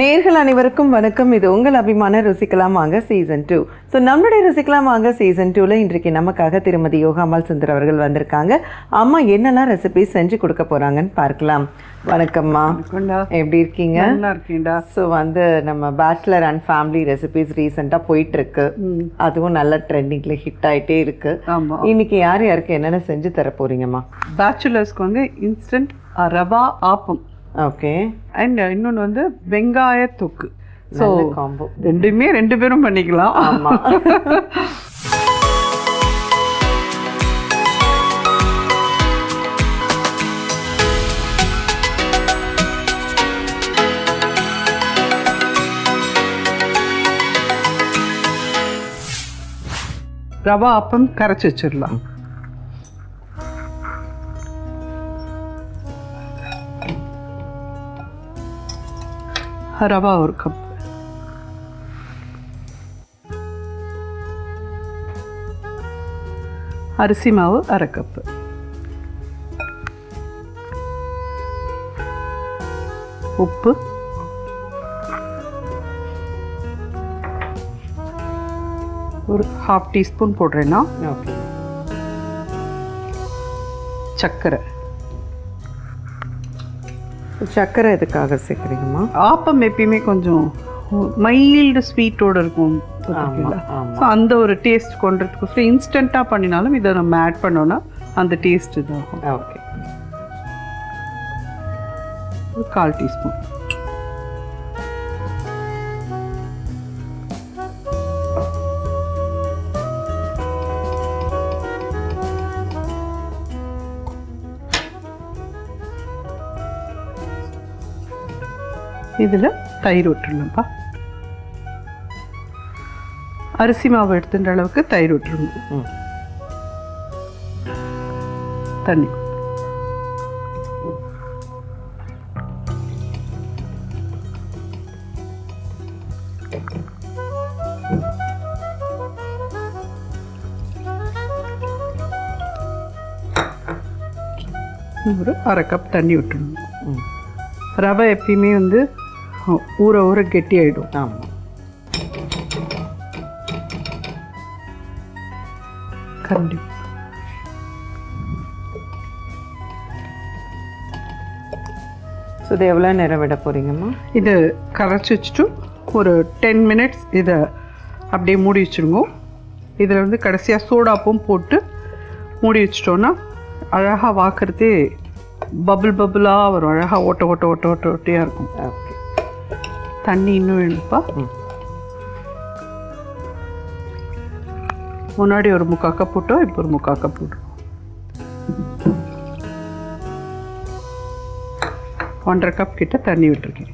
நேர்கள் அனைவருக்கும் வணக்கம். இது உங்கள் அபிமான ருசிக்கலாம் வாங்க சீசன் டூ ஸோ நம்மளுடைய ருசிக்கலாம் வாங்க சீசன் டூவில் இன்றைக்கு நமக்காக திருமதி யோகாமால் சுந்தர் அவர்கள் வந்திருக்காங்க. அம்மா என்னெல்லாம் ரெசிபி செஞ்சு கொடுக்க போகிறாங்கன்னு பார்க்கலாம். வணக்கம்மா. எப்படி இருக்கீங்க? நல்லா இருக்கேன்டா. ஸோ வந்து நம்ம பேச்சுலர் அண்ட் ஃபேமிலி ரெசிபிஸ் ரீசெண்டாக போயிட்டு இருக்கு அதுவும் நல்ல ட்ரெண்டிங்கில் ஹிட் ஆயிட்டே இருக்கு. ஆமா. இன்னைக்கு யார் யாருக்கு என்னென்ன செஞ்சு தர போறீங்கம்மா? பேச்சுலர்ஸ்க்கு வந்து instant rava appam. Okay and இன்னொன்று வந்து வெங்காய தொக்கு. ஸோ காம்போ ரெண்டுமே ரெண்டு பேரும் பண்ணிக்கலாம். ஆமா. ரவா ஆப்பம் கரைச்சி வச்சிடலாம். ரவா ஒரு கப். அரிசி மாவு அரை கப்பு. உப்பு. ஒரு ஹாஃப் டீஸ்பூன் போடுறேன்னா ஓகே சர்க்கரை சர்க்கரை எதுக்காக சேர்க்குறீங்கம்மா? ஆப்பம் எப்பயுமே கொஞ்சம் மைல்டு ஸ்வீட்டோட இருக்கும். ஸோ அந்த ஒரு டேஸ்ட் கொண்டதுக்கோசரம் இன்ஸ்டண்ட்டாக பண்ணினாலும் இதை நம்ம ஆட் பண்ணோன்னா அந்த டேஸ்ட் இதாகும். ஓகே ஒரு கால் டீஸ்பூன் இதில் தயிர் விட்டுருணும்ப்பா அரிசி மாவு எடுத்துன்ற அளவுக்கு தயிர் விட்டுருங்க தண்ணி. ஒரு அரை கப் தண்ணி விட்டுடணும் ம். ரவை எப்பயுமே வந்து ஊற ஊற கெட்டி ஆயிடும் ஆமாம் கண்டிப்பாக ஸோ இது எவ்வளோ நேரம் விட போகிறீங்கம்மா இது கரைச்சி வச்சுட்டு ஒரு டென் மினிட்ஸ் இதை அப்படியே மூடி வச்சுருங்க. இதில் வந்து கடைசியாக சோடாப்பும் போட்டு மூடி வச்சிட்டோன்னா அழகாக வாக்குறதே பபுள் பபுளாக வரும். அழகாக ஓட்ட ஓட்ட ஓட்ட ஓட்ட ஓட்டையாக இருக்கும். ஓகே தண்ணி இன்னும் வேணுப்பா ம். முன்னாடி ஒரு முக்கா கப் போட்டோம் இப்போ ஒரு முக்கா கப் போட்டோம் ஒன்றரை கப் கிட்ட தண்ணி விட்டுருக்கேன்.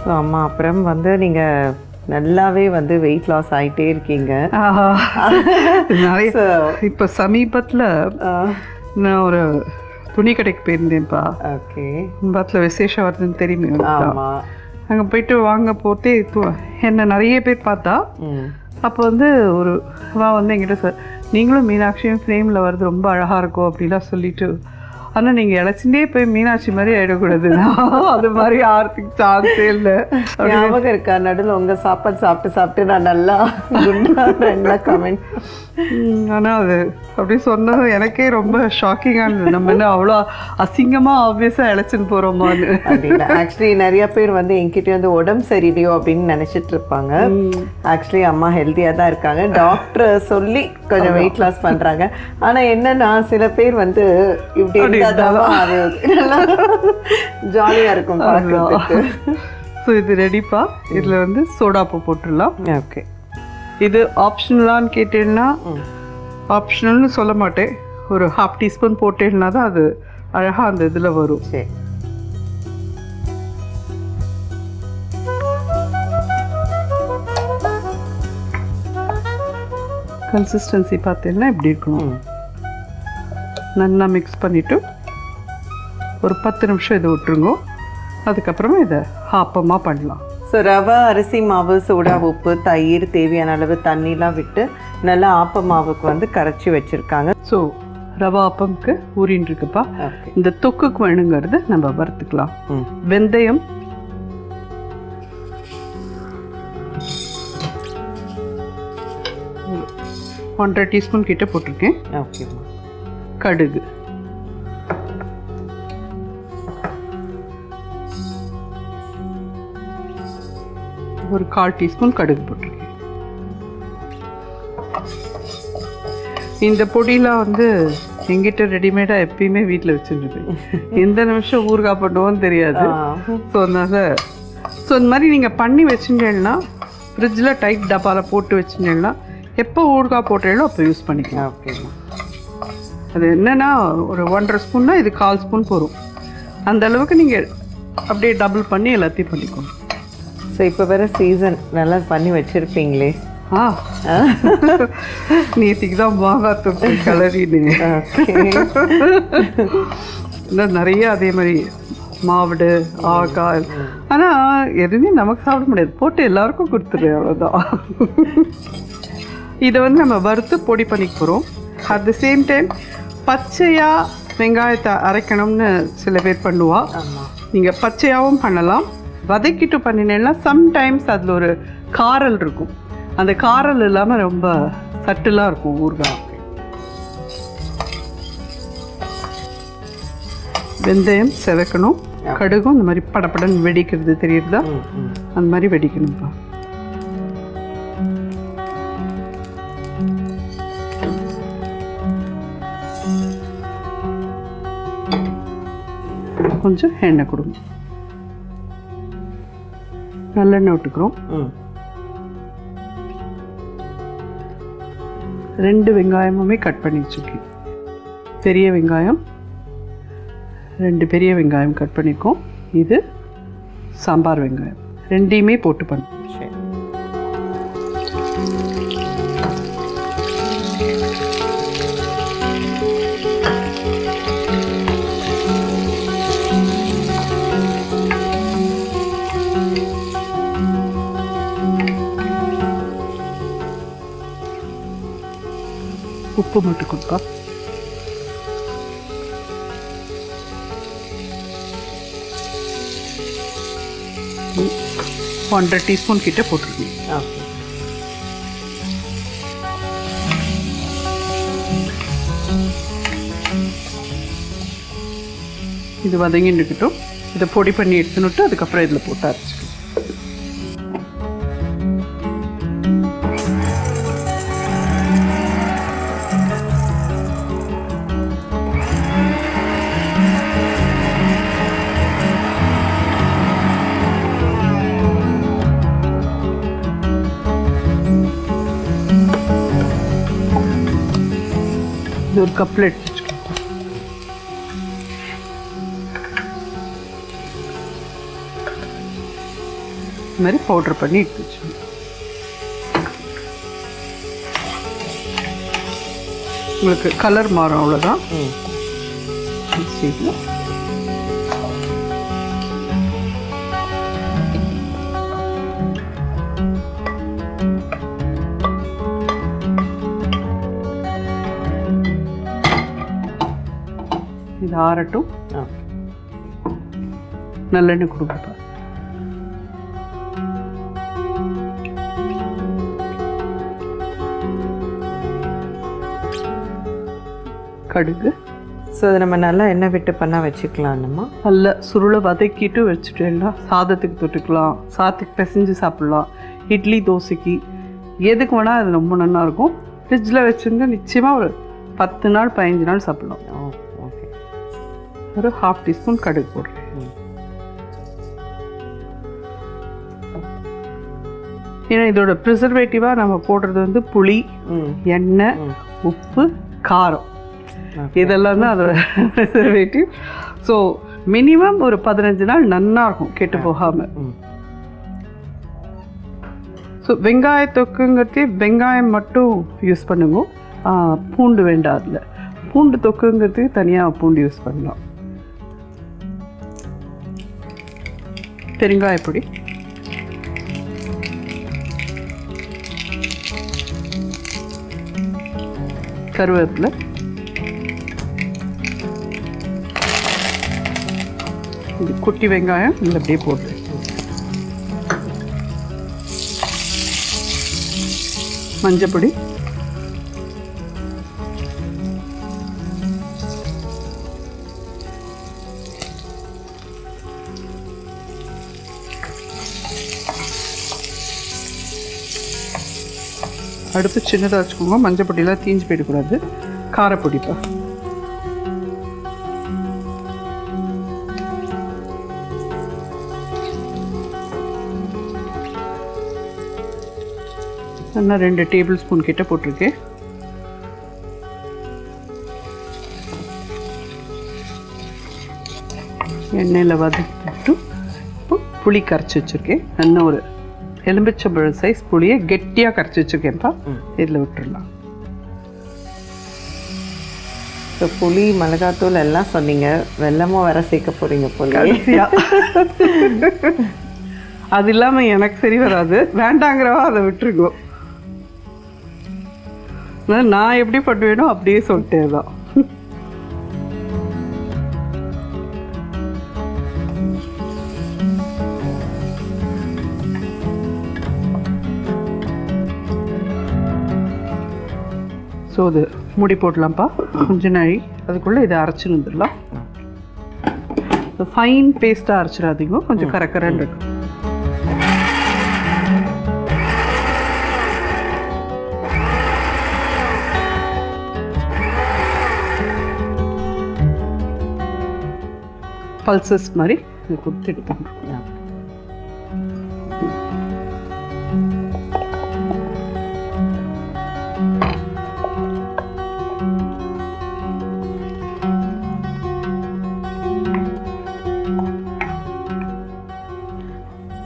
ஸோ அம்மா அப்புறம் வந்து நீங்கள் நல்லாவே வந்து வெயிட் லாஸ் ஆகிட்டே இருக்கீங்க. நிறைய இப்போ சமீபத்தில் நான் ஒரு துணி கடைக்கு போயிருந்தேன்ப்பா. ஓகே. பத்தில் விசேஷம் வருதுன்னு தெரியுமே அங்கே போயிட்டு வாங்க து- என்ன நிறைய பேர் பார்த்தா. அப்போ வந்து ஒரு வா வந்து என்கிட்ட சார் நீங்களும் மீனாட்சியும் ஃப்ரேமில் வருது ரொம்ப அழகாக இருக்கும் அப்படிலாம் சொல்லிட்டு ஆனால் நீங்கள் இழைச்சிட்டே போய் மீனாட்சி மாதிரி ஆகிடக்கூடாது அது மாதிரி ஆகிறதுக்கு சான்ஸே இல்லை. ஞாபகம் இருக்கா? நடுவில் உங்கள் சாப்பாடு சாப்பிட்டு சாப்பிட்டு நான் நல்லா குண்டா கமெண்ட் ஆனால் அது அப்படி சொன்னது எனக்கே ரொம்ப ஷாக்கிங்காக இருந்தது. நம்ம என்ன அவ்வளோ அசிங்கமாக ஆப்வியஸாக இழைச்சின்னு போகிறோமான்னு ஆக்சுவலி நிறைய பேர் வந்து என்கிட்ட வந்து உடம்பு சரியில்லையோ அப்படின்னு நினைச்சிட்டு இருப்பாங்க. ஆக்சுவலி அம்மா ஹெல்த்தியாக தான் இருக்காங்க. டாக்டர் சொல்லி கொஞ்சம் வெயிட் லாஸ் பண்றாங்க. ஆனா என்னன்னா சில பேர் வந்து இப்படி இருந்தாதான் அது நல்லா ஜாலியா இருக்கும் ஸோ இது ரெடிப்பா இதில் வந்து சோடாப்பு போட்டுடலாம். ஓகே இது ஆப்ஷனலான்னு கேட்டேன்னா ஆப்ஷனல்னு சொல்ல மாட்டேன். ஒரு ஹாஃப் டீஸ்பூன் போட்டேன்னா தான் அது அழகாக அந்த இதில் வரும். சரி. கன்சிஸ்டன்சி பார்த்தீங்கன்னா இப்படி இருக்கணும். நல்லா மிக்ஸ் பண்ணிவிட்டு ஒரு பத்து நிமிஷம் இதை விட்டுருங்க. அதுக்கப்புறமா இதை ஆப்பமாக பண்ணலாம். ஸோ ரவை அரிசி மாவு சோடா உப்பு தயிர் தேவையான அளவு தண்ணிலாம் விட்டு நல்லா ஆப்ப மாவுக்கு வந்து கரைச்சி வச்சுருக்காங்க. ஸோ ரவா அப்பம்க்கு ஊறின்னு இருக்குப்பா இந்த தொக்குக்கு வேணுங்கிறது நம்ம வறுத்துக்கலாம். ம். வெந்தயம். ஒன்றரை டீஸ்பூன் கிட்ட போட்டிருக்கேன். ஓகேம்மா கடுகு. ஒரு கால் டீஸ்பூன் கடுகு போட்டிருக்கேன். இந்த பொடியெலாம் வந்து எங்கிட்ட ரெடிமேடாக எப்பயுமே வீட்டில் வச்சுருப்பேன் எந்த நிமிஷம் ஊறுகாய் பண்ணுவோன்னு தெரியாது. ஸோ அதனால் ஸோ இந்த மாதிரி நீங்கள் பண்ணி வச்சுட்டீங்கன்னா ஃப்ரிட்ஜில் டைட் டப்பாவில் போட்டு வச்சுட்டீங்கன்னா எப்போ ஊறுகாய் போட்டீங்களோ அப்போ யூஸ் பண்ணிக்கலாம். ஓகேம்மா. அது என்னன்னா ஒரு ஒன்றரை ஸ்பூன்னா இது கால் ஸ்பூன் போகும் அந்த அளவுக்கு நீங்கள் அப்படியே டபுள் பண்ணி எல்லாத்தையும் பண்ணிக்கணும் ஸோ இப்போ வேற சீசன் நல்லா பண்ணி வச்சுருப்பீங்களே. ஆ. நேற்றுக்கு தான் மாங்காய் தொக்கு கிளறின்னு ஓகே இன்னும் நிறைய அதே மாதிரி மாவடு ஆகாய் ஆனால் எதுவுமே நமக்கு சாப்பிட முடியாது. போட்டு எல்லாருக்கும் கொடுத்துரு அவ்வளோதான் இதை வந்து நம்ம வறுத்து பொடி பண்ணிக்க போகிறோம் அட் த சேம் டைம் பச்சையாக வெங்காயத்தை அரைக்கணும்னு சில பேர் பண்ணுவா. ஆமாம் நீங்கள் பச்சையாகவும் பண்ணலாம். வதக்கிட்டு பண்ணினேன்னா சம்டைம்ஸ் அதில் ஒரு காரல் இருக்கும். அந்த காரல் இல்லாமல் ரொம்ப சட்டிலாக இருக்கும் ஊறுகாய் வெந்தயம் செவக்கணும். கடுகும் இந்த மாதிரி படபடன்னு வெடிக்கிறது ம் அந்த மாதிரி வெடிக்கணும்ப்பா கொஞ்சம் எண்ணெய் கொடுங்க. நல்லெண்ணெய் விட்டுக்கிறோம். ரெண்டு வெங்காயமுமே கட் பண்ணி வச்சுருக்கேன். பெரிய வெங்காயம் ரெண்டு பெரிய வெங்காயம் கட் பண்ணிக்கோம் இது சாம்பார் வெங்காயம். ரெண்டையுமே போட்டு பண்ண. உப்பு மட்டும் கொடுக்கா. ஒன்றரை டீஸ்பூன் கிட்ட போட்டிருக்கேன் ஓகே இது வதங்கின்னு இருக்கட்டும் இதை பொடி பண்ணி எடுத்துனுட்டு அதுக்கப்புறம் இதில் போட்டு அரைச்சிக்கலாம் இது எடுத்து வச்சுக்கோங்க இந்த மாதிரி பவுடர் பண்ணி எடுத்து வச்சுக்கோங்க உங்களுக்கு கலர் மாறும் அவ்வளோதான் ம். ஆறட்டும் நல்லெண்ணெய் கொடுங்கப்பா கடுகு. ஸோ அதை நம்ம நல்லா எண்ணெய் விட்டு பண்ணால் வச்சுக்கலாம் நம்ம நல்ல சுருளை வதக்கிட்டு வச்சுட்டேன்னா சாதத்துக்கு தொட்டுக்கலாம். சாதத்துக்கு பிசைஞ்சு சாப்பிட்லாம். இட்லி தோசைக்கு எதுக்கு வேணால் அது ரொம்ப நல்லா இருக்கும். ஃப்ரிட்ஜில் வச்சுருந்து நிச்சயமாக ஒரு பத்து நாள் பதினஞ்சு நாள் சாப்பிட்லாம். ஒரு ஹாஃப் டீஸ்பூன் கடுகு போடுறேன் ஏன்னா இதோட ப்ரிசர்வேட்டிவாக நம்ம போடுறது வந்து புளி எண்ணெய் உப்பு காரம். இதெல்லாம் தான் அதோட ப்ரிசர்வேட்டிவ் ஸோ மினிமம் ஒரு பதினஞ்சு நாள் நன்னா இருக்கும் கெட்டு போகாமல் ஸோ வெங்காய தொக்குங்கிறதே வெங்காயம் மட்டும் யூஸ் பண்ணுங்க. பூண்டு வேண்டாம் அதில். பூண்டு தொக்குங்கிறது தனியாக பூண்டு யூஸ் பண்ணலாம். பெருங்காயப்பொடி. கருவேப்பிலை. இது குட்டி வெங்காயம் இதில் அப்படியே போட்டு. மஞ்சப்பொடி. அடுப்பு சின்னதாக வச்சுக்கோங்க. மஞ்சள் பொடியெல்லாம் தீஞ்சு போயிடக்கூடாது. காரப்பொடிப்பா நான் ரெண்டு டேபிள் ஸ்பூன் கிட்ட போட்டிருக்கேன். எண்ணெயில் வதக்கிட்டு இப்போ புளி கரைச்சி வச்சுருக்கேன். நல்ல ஒரு எலும்பிச்சம்பழம் சைஸ் புளியை கெட்டியாக கரைச்சி வச்சுருக்கேன்ப்பா இதில் விட்டுடலாம் ஸோ புளி மிளகாத்தூள் எல்லாம் சொன்னீங்க. வெல்லமும் வேற சேர்க்க போறீங்க புளி அது இல்லாமல் எனக்கு சரி வராது. வேண்டாங்கிறவா அதை விட்டுருக்கோம் நான் எப்படி பண்ணுவேனோ அப்படியே சொல்லிட்டே தான் ஸோ அது முடி போடலாம்ப்பா. கொஞ்ச நாழி அதுக்குள்ளே இதை அரைச்சி வந்துடலாம். ஃபைன் பேஸ்ட்டாக அரைச்சிடாதீங்க. கொஞ்சம் கரக்கரன்னு இருக்கும் பல்சஸ் மாதிரி கொடுத்துட்டு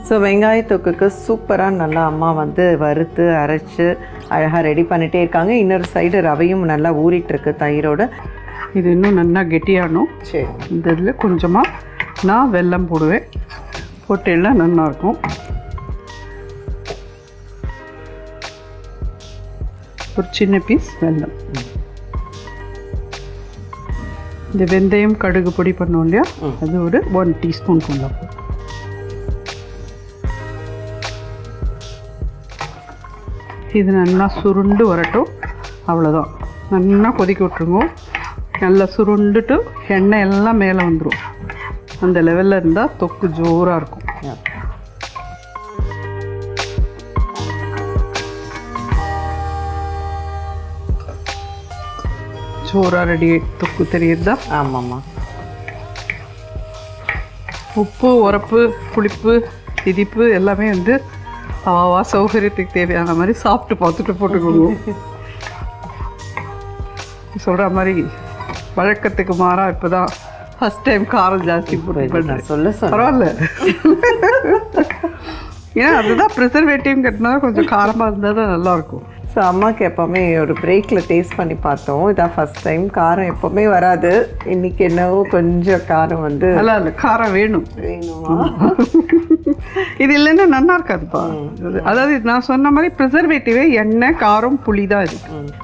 ஸோ வெங்காய தொக்குக்கு சூப்பராக நல்லா அம்மா வந்து வறுத்து அரைச்சு அழகாக ரெடி பண்ணிட்டே இருக்காங்க. இன்னொரு சைடு ரவையும் நல்லா ஊறிட்டு இருக்கு தயிரோட. இது இன்னும் நல்லா கெட்டியாகணும். சரி. இந்த இதில் கொஞ்சமாக நான் வெல்லம் போடுவேன். போட்டேன்னா நல்லாயிருக்கும். ஒரு சின்ன பீஸ் வெல்லம். இந்த வெந்தயம் கடுகு பொடி பண்ணோம் இல்லையா? அது ஒரு ஒன் டீஸ்பூன் கொண்டு இது நல்லா சுருண்டு வரட்டும். அவ்வளோதான் நல்லா கொதிக்க விட்ருங்க நல்லா சுருண்டுட்டு எண்ணெய் எல்லாம் மேலே வந்துடும் அந்த லெவலில் இருந்தால் தொக்கு ஜோராக இருக்கும். ஜோராக ரெடி தொக்கு தெரியுதா? ஆமாம்மா. உப்பு உரப்பு புளிப்பு திதிப்பு எல்லாமே வந்து அவாவா சௌகரியத்துக்கு தேவையான மாதிரி சாப்பிட்டு பார்த்துட்டு போட்டுக்கோங்க. சொல்கிற மாதிரி வழக்கத்துக்கு மாறா இப்போ தான் ஃபஸ்ட் டைம் காரம் ஜாஸ்தி போட்டு சொல்ல பரவாயில்ல. ஏன்னா அதுதான் ப்ரிசர்வேட்டிவ்ங்கிறதுனால கொஞ்சம் காரமாக இருந்தால் தான் நல்லாயிருக்கும். ஸோ அம்மாவுக்கு எப்போவுமே ஒரு பிரேக்கில் டேஸ்ட் பண்ணி பார்த்தோம். இதான் ஃபர்ஸ்ட் டைம் காரம் எப்போவுமே வராது. இன்னைக்கு என்னவோ கொஞ்சம் காரம் வந்து நல்லா இல்லை காரம் வேணும். வேணுமா? இது இல்லைன்னா நல்லா இருக்காதுப்பா. அதாவது நான் சொன்ன மாதிரி ப்ரிசர்வேட்டிவே எண்ணெய் காரம் புளி தான் இது.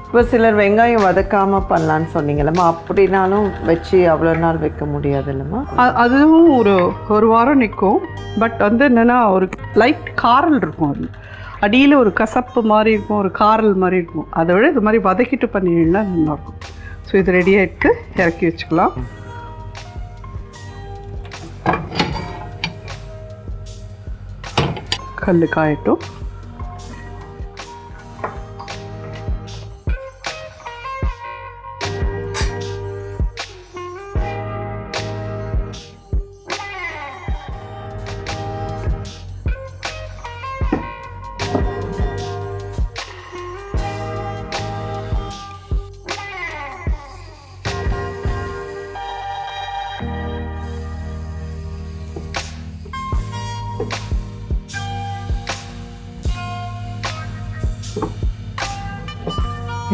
இப்போ சிலர் வெங்காயம் வதக்காமல் பண்ணலான்னு சொன்னீங்கல்லம்மா. அப்படின்னாலும் வச்சு அவ்வளோ நாள் வைக்க முடியாது இல்லைம்மா அதுவும் ஒரு ஒரு வாரம் நிற்கும். பட் வந்து என்னென்னா ஒரு லைட் காரல் இருக்கும் அது. அடியில் ஒரு கசப்பு மாதிரி இருக்கும் ஒரு காரல் மாதிரி இருக்கும். அதை விட இது மாதிரி வதக்கிட்டு பண்ணிங்கன்னா நல்லாயிருக்கும் ஸோ இது ரெடி ஆகிட்டு இறக்கி வச்சுக்கலாம். கல் காயட்டும்.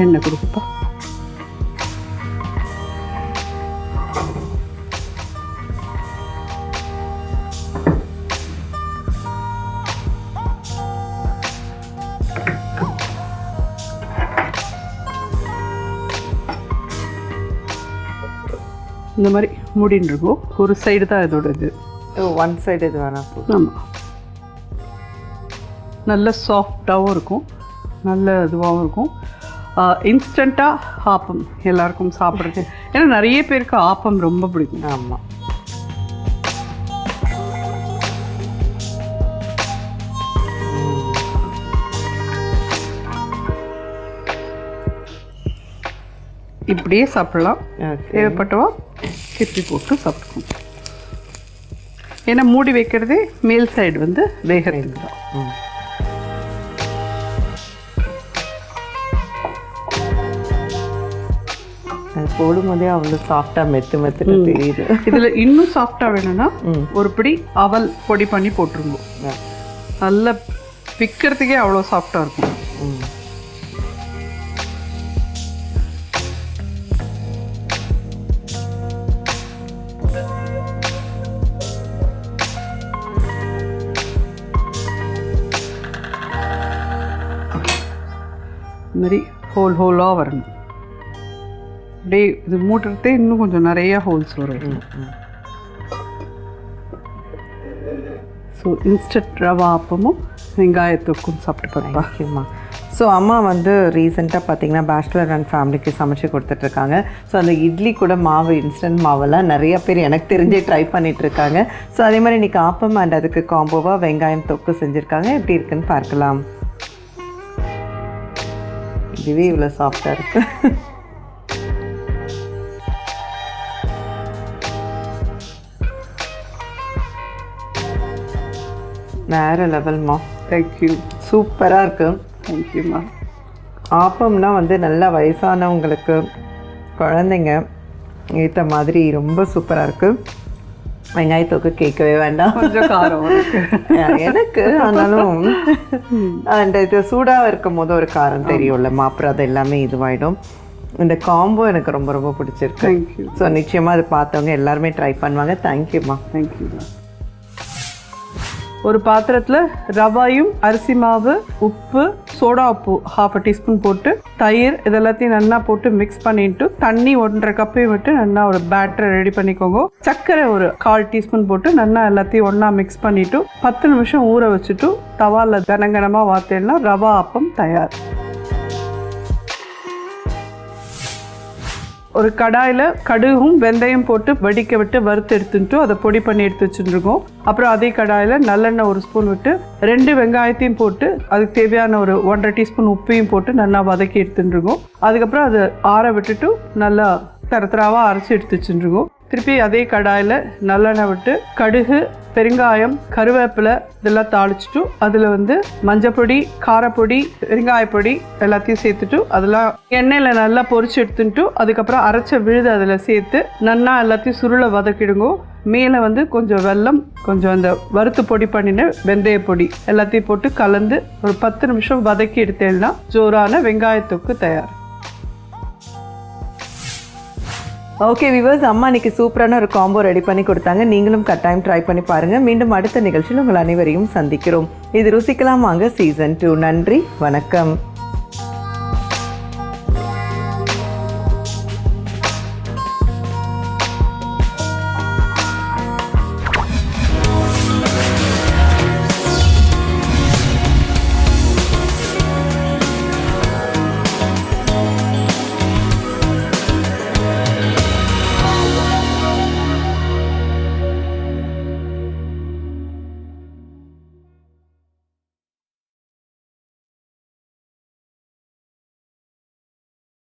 எண்ணெய் கொடுக்குப்பா இந்த மாதிரி மூடின்னு இருக்கும் ஒரு சைடு தான் இதோட இது ஒன் சைடு இது வேணாம் ஆமாம் நல்ல சாஃப்டாகவும் இருக்கும். நல்ல இதுவாகவும் இருக்கும். இன்ஸ்டண்ட்டாக ஆப்பம். எல்லாருக்கும் சாப்பிட்றது. ஏன்னா நிறைய பேருக்கு ஆப்பம் ரொம்ப பிடிக்கும். ஆமாம் இப்படியே சாப்பிடலாம். தேவைப்பட்டவா கிப்பி போட்டு சாப்பிட்டுக்கணும் ஏன்னா மூடி வைக்கிறதே மேல் சைடு வந்து வேகிறதுக்கு தான். போடும்போதே அவ்வளோ சாஃப்டாக மெத்து மெத்துன்னு தெரியுது. இதில் இன்னும் சாஃப்டாக வேணும்னா. ஒரு பிடி அவல் பொடி பண்ணி போட்டுருங்க. நல்லா பிக்கிறதுக்கே அவ்வளோ சாஃப்டாக இருக்கும். மாதிரி ஹோல் ஹோலாக வரணும். அப்படியே இது மூட்டுறதே இன்னும் கொஞ்சம் நிறைய ஹோல்ஸ் வரும். ஸோ இன்ஸ்டன்ட் ரவா அப்பமும் வெங்காயத்தொக்கும் சாப்பிட்டு பார்த்தா ஸோ அம்மா வந்து ரீசெண்டாக பார்த்தீங்கன்னா பேச்சுலர் அண்ட் ஃபேமிலிக்கு சமைச்சு கொடுத்துட்ருக்காங்க. ஸோ அந்த இட்லி கூட மாவு இன்ஸ்டன்ட் மாவெல்லாம் நிறைய பேர் எனக்கு தெரிஞ்சே ட்ரை இருக்காங்க ஸோ அதே மாதிரி இன்னைக்கு ஆப்பம் அண்ட் அதுக்கு காம்போவாக வெங்காயம் தொக்கு செஞ்சுருக்காங்க. எப்படி இருக்குன்னு பார்க்கலாம். இதுவே இவ்வளோ சாஃப்டாக இருக்கு. வேறு லெவல்மா தேங்க்யூ சூப்பராக இருக்குது தேங்க்யூம்மா ஆப்பம்னா வந்து நல்ல வயசானவங்களுக்கு குழந்தைங்க ஏற்ற மாதிரி ரொம்ப சூப்பராக இருக்குது வெங்காயத்தொக்கு கேட்கவே வேண்டாம். கொஞ்சம் காரம் எனக்கு ஆனாலும் அந்த இது சூடாக இருக்கும் போது ஒரு காரம் தெரியும்ல அப்புறம் அது எல்லாமே இதுவாயிடும். இந்த காம்போ எனக்கு ரொம்ப ரொம்ப பிடிச்சிருக்கு. ஸோ நிச்சயமாக அது பார்த்தவங்க எல்லாருமே ட்ரை பண்ணுவாங்க. தேங்க்யூம்மா தேங்க்யூ ஒரு பாத்திரத்தில் ரவாயும் அரிசி மாவு உப்பு சோடா உப்பு ஹாஃப் அ டீஸ்பூன் போட்டு தயிர் இதெல்லாத்தையும் நல்லா போட்டு மிக்ஸ் பண்ணிட்டு தண்ணி ஒன்றரை கப்பையும் விட்டு நல்லா ஒரு பேட்டரை ரெடி பண்ணிக்கோங்க. சர்க்கரை ஒரு கால் டீஸ்பூன் போட்டு நல்லா எல்லாத்தையும் ஒன்றா மிக்ஸ் பண்ணிவிட்டு பத்து நிமிஷம் ஊற வச்சுட்டு தவால கனகனமாக வாத்தேன்னா ரவா அப்பம் தயார். ஒரு கடாயில் கடுகும் வெந்தயம் போட்டு வடிக்க விட்டு வறுத்து எடுத்துட்டு அதை பொடி பண்ணி எடுத்து வச்சுருக்கோம் அப்புறம் அதே கடாயில் நல்லெண்ணெய் ஒரு ஸ்பூன் விட்டு ரெண்டு வெங்காயத்தையும் போட்டு அதுக்கு தேவையான ஒரு ஒன்றரை டீஸ்பூன் உப்பையும் போட்டு நல்லா வதக்கி எடுத்துட்டுருக்கோம். அதுக்கப்புறம் அதை ஆற விட்டுட்டு நல்லா தரத்தராவாக அரைச்சி எடுத்து வச்சுருக்கோம் திருப்பி அதே கடாயில் நல்லெண்ணெய் விட்டு கடுகு பெருங்காயம் கருவேப்பிலை இதெல்லாம் தாளிச்சிட்டு அதில் வந்து மஞ்சப்பொடி காரப்பொடி பெருங்காயப்பொடி எல்லாத்தையும் சேர்த்துட்டு அதெல்லாம் எண்ணெயில் நல்லா பொறிச்சு எடுத்துட்டு அதுக்கப்புறம் அரைச்ச விழுது அதில் சேர்த்து நன்னா எல்லாத்தையும் சுருளை வதக்கிடுங்க. மேலே வந்து கொஞ்சம் வெல்லம் கொஞ்சம் அந்த வறுத்து பொடி பண்ணின வெந்தய பொடி எல்லாத்தையும் போட்டு கலந்து ஒரு பத்து நிமிஷம் வதக்கி எடுத்தேன்னா ஜோரான வெங்காயத்தொக்கு தயார். ஓகே விவர்ஸ் அம்மா இன்னைக்கு சூப்பரான ஒரு காம்போ ரெடி பண்ணி கொடுத்தாங்க. நீங்களும் கட்டாயம் ட்ரை பண்ணி பாருங்க. மீண்டும் அடுத்த நிகழ்ச்சியில் உங்கள் அனைவரையும் சந்திக்கிறோம். இது ருசிக்கலாம் வாங்க. சீசன் டூ நன்றி. வணக்கம்.